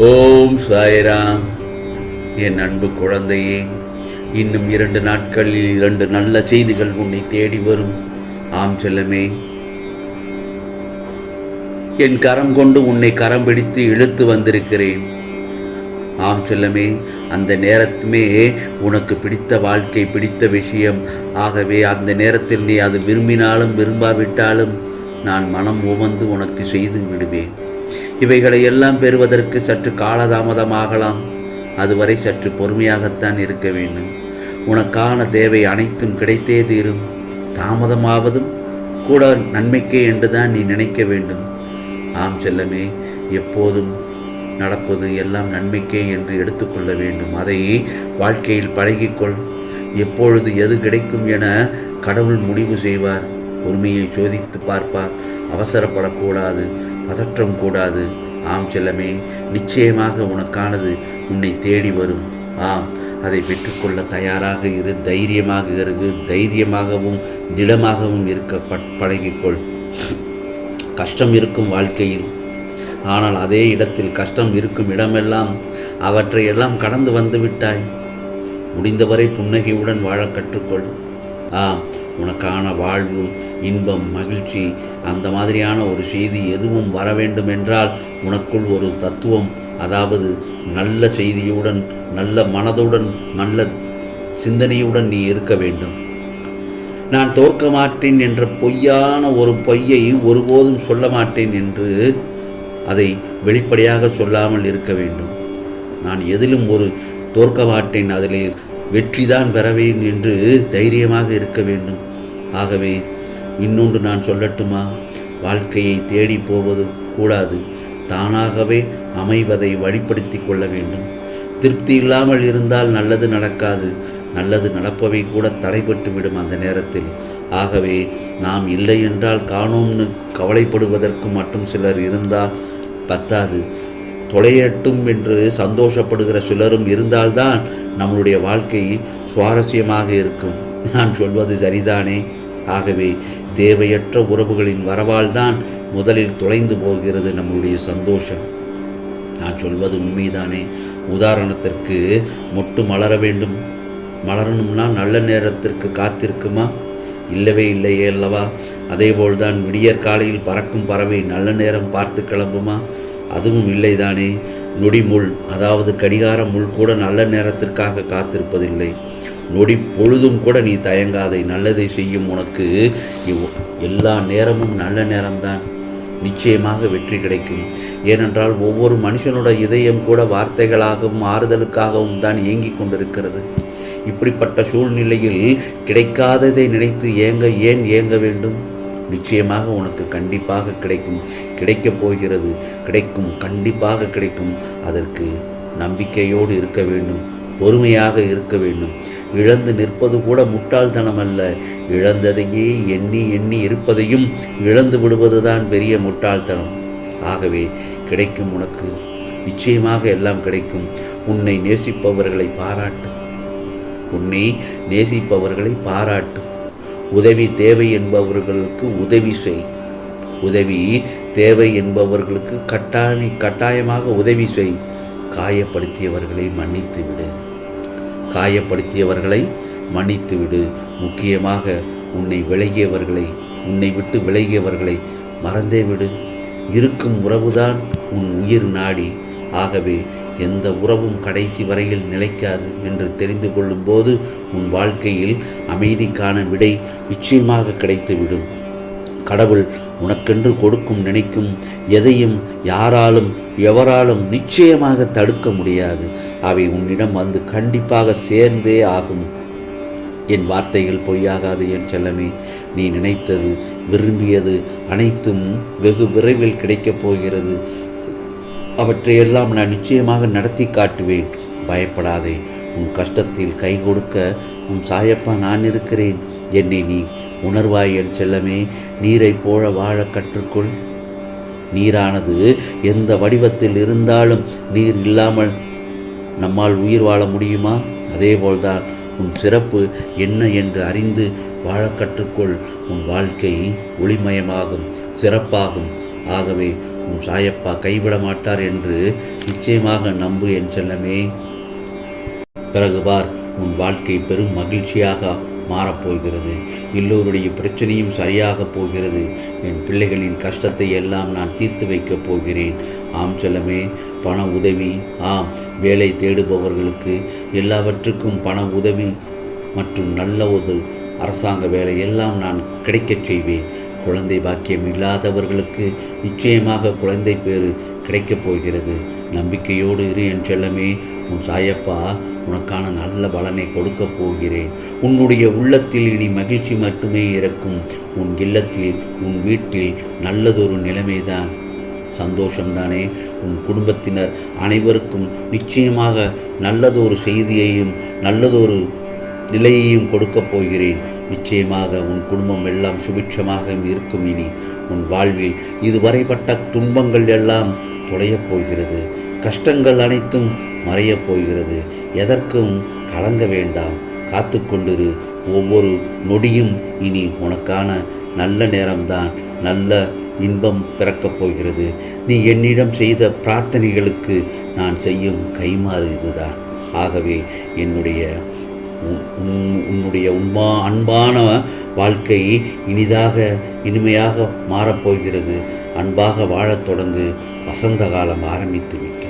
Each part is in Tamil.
ஓம் சாய்ராம். என் அன்பு குழந்தையே இன்னும் இரண்டு நாட்களில் இரண்டு நல்ல செய்திகள் உன்னை தேடி வரும். ஆம் செல்லமே. என் கரம் கொண்டு உன்னை கரம் பிடித்து இழுத்து வந்திருக்கிறேன். ஆம் செல்லமே அந்த நேரத்துமே உனக்கு பிடித்த வாழ்க்கை பிடித்த விஷயம். ஆகவே அந்த நேரத்தில் நீ அது விரும்பினாலும் விரும்பாவிட்டாலும் நான் மனம் உவந்து உனக்கு செய்து விடுவேன். இவைகளை எல்லாம் பெறுவதற்கு சற்று காலதாமதமாகலாம். அதுவரை சற்று பொறுமையாகத்தான் இருக்க வேண்டும். உனக்கான தேவை அனைத்தும் கிடைத்தே தீரும். தாமதமாவதும் கூட நன்மைக்கே என்றுதான் நீ நினைக்க வேண்டும். ஆம் செல்லமே எப்போதும் நடப்பது எல்லாம் நன்மைக்கே என்று எடுத்துக்கொள்ள வேண்டும். அதை வாழ்க்கையில் பழகிக்கொள். எப்பொழுது எது கிடைக்கும் என கடவுள் முடிவு செய்வார். பொறுமையை சோதித்து பார்ப்பார். அவசரப்படக்கூடாது. பதற்றம் கூடாது. ஆம் செல்லமே நிச்சயமாக உனக்கானது உன்னை தேடி வரும். ஆம் அதை பெற்றுக்கொள்ள தயாராக இரு தைரியமாக இரு தைரியமாகவும் திடமாகவும் இருக்க ப- பழகிக்கொள். கஷ்டம் இருக்கும் வாழ்க்கையில் ஆனால் அதே இடத்தில் கஷ்டம் இருக்கும் இடமெல்லாம் அவற்றையெல்லாம் கடந்து வந்து விட்டாய். முடிந்தவரை புன்னகையுடன் வாழ கற்றுக்கொள். ஆம் உனக்கான வாழ்வு இன்பம் மகிழ்ச்சி அந்த மாதிரியான ஒரு செய்தி எதுவும் வர வேண்டும் என்றால் உனக்குள் ஒரு தத்துவம் அதாவது நல்ல செய்தியுடன் நல்ல மனதுடன் நல்ல சிந்தனையுடன் நீ இருக்க வேண்டும். நான் தோற்க மாட்டேன் என்ற பொய்யான ஒரு பொய்யை ஒருபோதும் சொல்ல மாட்டேன் என்று அதை வெளிப்படையாக சொல்லாமல் இருக்க வேண்டும். நான் எதிலும் ஒரு தோற்க மாட்டேன் அதில் வெற்றிதான் பெறவேன் என்று தைரியமாக இருக்க வேண்டும். ஆகவே இன்னொன்று நான் சொல்லட்டுமா? வாழ்க்கையை தேடி போவது கூடாது. தானாகவே அமைவதை வழிப்படுத்தி கொள்ள வேண்டும். திருப்தி இல்லாமல் இருந்தால் நல்லது நடக்காது. நல்லது நடப்பவை கூட தடைபட்டு விடும் அந்த நேரத்தில். ஆகவே நாம் இல்லை என்றால் காணோம்னு கவலைப்படுவதற்கு மட்டும் சிலர் இருந்தால் பத்தாது. தொலையட்டும் என்று சந்தோஷப்படுகிற சிலரும் இருந்தால்தான் நம்மளுடைய வாழ்க்கை சுவாரஸ்யமாக இருக்கும். நான் சொல்வது சரிதானே? ஆகவே தேவையற்ற உறவுகளின் வரவால்தான் முதலில் தொலைந்து போகிறது நம்முடைய சந்தோஷம். நான் சொல்வது உண்மைதானே? உதாரணத்திற்கு மொட்டு மலர வேண்டும். மலரணும்னா நல்ல நேரத்திற்கு காத்திருக்குமா? இல்லவே இல்லையே அல்லவா? அதேபோல்தான் விடியற் காலையில் பறக்கும் பறவை நல்ல நேரம் பார்த்து கிளம்புமா? அதுவும் இல்லைதானே? நொடிமுள் அதாவது கடிகார முள் கூட நல்ல நேரத்திற்காக காத்திருப்பதில்லை. நொடி பொழுதும் கூட நீ தயங்காதை. நல்லதை செய்யும் உனக்கு இவ்- எல்லா நேரமும் நல்ல நேரம்தான். நிச்சயமாக வெற்றி கிடைக்கும். ஏனென்றால் ஒவ்வொரு மனுஷனோட இதயம் கூட வார்த்தைகளாகவும் ஆறுதலுக்காகவும் தான் இயங்கிக் கொண்டிருக்கிறது. இப்படிப்பட்ட சூழ்நிலையில் கிடைக்காததை நினைத்து ஏங்க ஏன் ஏங்க வேண்டும்? நிச்சயமாக உனக்கு கண்டிப்பாக கிடைக்கும். கிடைக்கப் போகிறது. கிடைக்கும். கண்டிப்பாக கிடைக்கும். அதற்கு நம்பிக்கையோடு இருக்க வேண்டும். பொறுமையாக இருக்க வேண்டும். இழந்து நிற்பது கூட முட்டாள்தனம் அல்ல இழந்ததையே எண்ணி எண்ணி இருப்பதையும் இழந்து விடுவதுதான் பெரிய முட்டாள்தனம். ஆகவே கிடைக்கும் உனக்கு. நிச்சயமாக எல்லாம் கிடைக்கும். உன்னை நேசிப்பவர்களை பாராட்டு. உன்னை நேசிப்பவர்களை பாராட்டு. உதவி தேவை என்பவர்களுக்கு உதவி செய். உதவி தேவை என்பவர்களுக்கு கட்டாய கட்டாயமாக உதவி செய். காயப்படுத்தியவர்களை மன்னித்து விடு காயப்படுத்தியவர்களை மன்னித்துவிடு. முக்கியமாக உன்னை விலகியவர்களை உன்னை விட்டு விலகியவர்களை மறந்தே விடு. இருக்கும் உறவுதான் உன் உயிர் நாடி. ஆகவே எந்த உறவும் கடைசி வரையில் நிலைக்காது என்று தெரிந்து கொள்ளும்போது உன் வாழ்க்கையில் அமைதிக்கான விடை நிச்சயமாக கிடைத்துவிடும். கடவுள் உனக்கென்று கொடுக்கும் நினைக்கும் எதையும் யாராலும் எவராலும் நிச்சயமாக தடுக்க முடியாது. அவை உன்னிடம் வந்து கண்டிப்பாக சேர்ந்தே ஆகும். என் வார்த்தைகள் பொய்யாகாது என் செல்லமே. நீ நினைத்தது விரும்பியது அனைத்தும் வெகு விரைவில் கிடைக்கப் போகிறது. அவற்றையெல்லாம் நான் நிச்சயமாக நடத்தி காட்டுவேன். பயப்படாதே. உன் கஷ்டத்தில் கை கொடுக்க உன் சாயப்பா நான் இருக்கிறேன். என்னை நீ உணர்வாய் என் செல்லமே நீரைப் போல வாழ கற்றுக்கொள். நீரானது எந்த வடிவத்தில் இருந்தாலும் நீர் இல்லாமல் நம்மால் உயிர் வாழ முடியுமா? அதேபோல்தான் உன் சிறப்பு என்ன என்று அறிந்து வாழ கற்றுக்கொள். உன் வாழ்க்கை ஒளிமயமாகும் சிறப்பாகும். ஆகவே உன் சாயப்பா கைவிட மாட்டார் என்று நிச்சயமாக நம்பு என் செல்லமே. பிறகு பார் உன் வாழ்க்கை பெரும் மகிழ்ச்சியாக மாறப்போகிறது. எல்லோருடைய பிரச்சனையும் சரியாக போகிறது. என் பிள்ளைகளின் கஷ்டத்தை எல்லாம் நான் தீர்த்து வைக்கப் போகிறேன். ஆம் செல்லமே பண உதவி ஆம் வேலை தேடுபவர்களுக்கு எல்லாவற்றுக்கும் பண உதவி மற்றும் நல்ல ஒரு அரசாங்க வேலை எல்லாம் நான் கிடைக்கச் செய்வேன். குழந்தை பாக்கியம் இல்லாதவர்களுக்கு நிச்சயமாக குழந்தை பேறு கிடைக்கப் போகிறது. நம்பிக்கையோடு இரு என் செல்லமே உன் சாயப்பா உனக்கான நல்ல பலனை கொடுக்கப் போகிறேன். உன்னுடைய உள்ளத்தில் இனி மகிழ்ச்சி மட்டுமே இருக்கும். உன் இல்லத்தில் உன் வீட்டில் நல்லதொரு நிலைமைதான். சந்தோஷம்தானே? உன் குடும்பத்தினர் அனைவருக்கும் நிச்சயமாக நல்லதொரு செய்தியையும் நல்லதொரு நிலையையும் கொடுக்கப் போகிறேன். நிச்சயமாக உன் குடும்பம் எல்லாம் சுபிட்சமாக இருக்கும் இனி. உன் வாழ்வில் இதுவரைப்பட்ட துன்பங்கள் எல்லாம் தொலையப் போகிறது. கஷ்டங்கள் அனைத்தும் மறையப் போகிறது. எதற்கும் கலங்க வேண்டாம். காத்து கொண்டிரு. ஒவ்வொரு நொடியும் இனி உனக்கான நல்ல நேரம்தான். நல்ல இன்பம் பிறக்கப் போகிறது. நீ என்னிடம் செய்த பிரார்த்தனைகளுக்கு நான் செய்யும் கைமாறு இதுதான். ஆகவே என்னுடைய உன்- உன்னுடைய உண்மா அன்பான வாழ்க்கை இனிதாக இனிமையாக மாறப்போகிறது அன்பாக வாழத் தொடங்கு. வசந்த காலம் ஆரம்பித்து விட்டது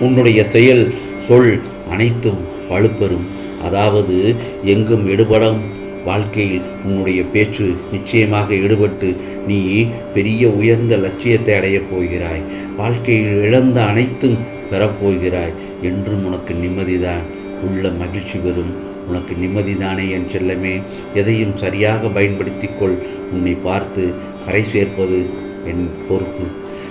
உன்னுடைய செயல் சொல் அனைத்தும் வலுப்பெறும். அதாவது எங்கும் எடுபடும் வாழ்க்கையில் உன்னுடைய பேச்சு நிச்சயமாக ஈடுபட்டு நீ பெரிய உயர்ந்த லட்சியத்தை அடையப் போகிறாய். வாழ்க்கையில் இழந்த அனைத்தும் பெறப்போகிறாய். என்றும் உனக்கு நிம்மதிதான். உள்ள மகிழ்ச்சி பெறும். உனக்கு நிம்மதிதானே என் செல்லமே. எதையும் சரியாக பயன்படுத்திக் கொள் உன்னை பார்த்து கரை சேர்ப்பது என் பொறுப்பு.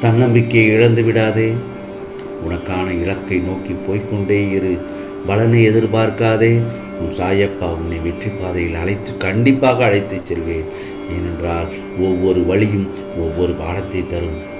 தன்னம்பிக்கையை இழந்து விடாதே. உனக்கான இலக்கை நோக்கி போய்கொண்டே இரு. பலனை எதிர்பார்க்காதே. உன் சாயப்பா உன்னை வெற்றி பாதையில் அழைத்து கண்டிப்பாக அழைத்துச் செல்வேன். ஏனென்றால் ஒவ்வொரு வழியும் ஒவ்வொரு பாடத்தை தரும்.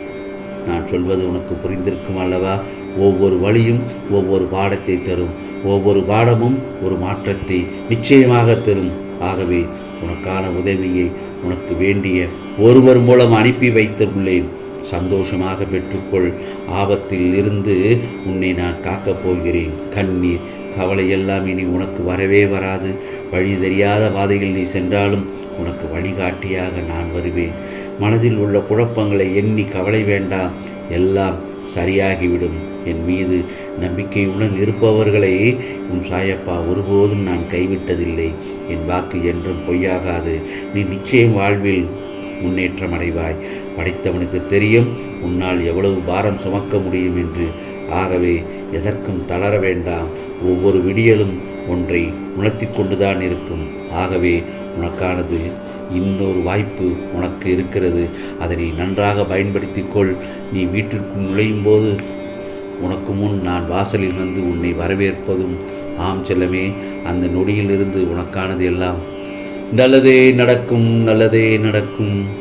நான் சொல்வது உனக்கு புரிந்திருக்கும் அல்லவா? ஒவ்வொரு வழியும் ஒவ்வொரு பாடத்தை தரும். ஒவ்வொரு பாடமும் ஒரு மாற்றத்தை நிச்சயமாக தரும். ஆகவே உனக்கான உதவியை உனக்கு வேண்டிய ஒருவர் மூலம் அனுப்பி வைத்துள்ளேன். சந்தோஷமாக பெற்றுக்கொள். ஆபத்தில் இருந்து உன்னை நான் காக்கப் போகிறேன். கண்ணீர் கவலை எல்லாம் இனி உனக்கு வரவே வராது. வழி தெரியாத பாதையில் நீ சென்றாலும் உனக்கு வழிகாட்டியாக நான் வருவேன். மனதில் உள்ள குழப்பங்களை எண்ணி கவலை வேண்டாம். எல்லாம் சரியாகிவிடும். என் மீது நம்பிக்கையுடன் இருப்பவர்களை உன் சாயப்பா ஒருபோதும் நான் கைவிட்டதில்லை. என் வாக்கு என்றும் பொய்யாகாது. நீ நிச்சயம் வாழ்வில் முன்னேற்றம் அடைவாய். படைத்தவனுக்கு தெரியும். உன்னால் எவ்வளவு பாரம் சுமக்க முடியும் என்று. ஆகவே எதற்கும் தளர வேண்டாம். ஒவ்வொரு விடியலும் ஒன்றை உணர்த்தி கொண்டுதான் இருக்கும். ஆகவே உனக்கானது இன்னொரு வாய்ப்பு உனக்கு இருக்கிறது. அதை நீ நன்றாக பயன்படுத்திக்கொள் நீ வீட்டிற்குள் நுழையும் போது உனக்கு முன் நான் வாசலில் வந்து உன்னை வரவேற்பதும். ஆம் செல்லமே அந்த நொடியிலிருந்து உனக்கானது எல்லாம். நல்லதே நடக்கும் நல்லதே நடக்கும்.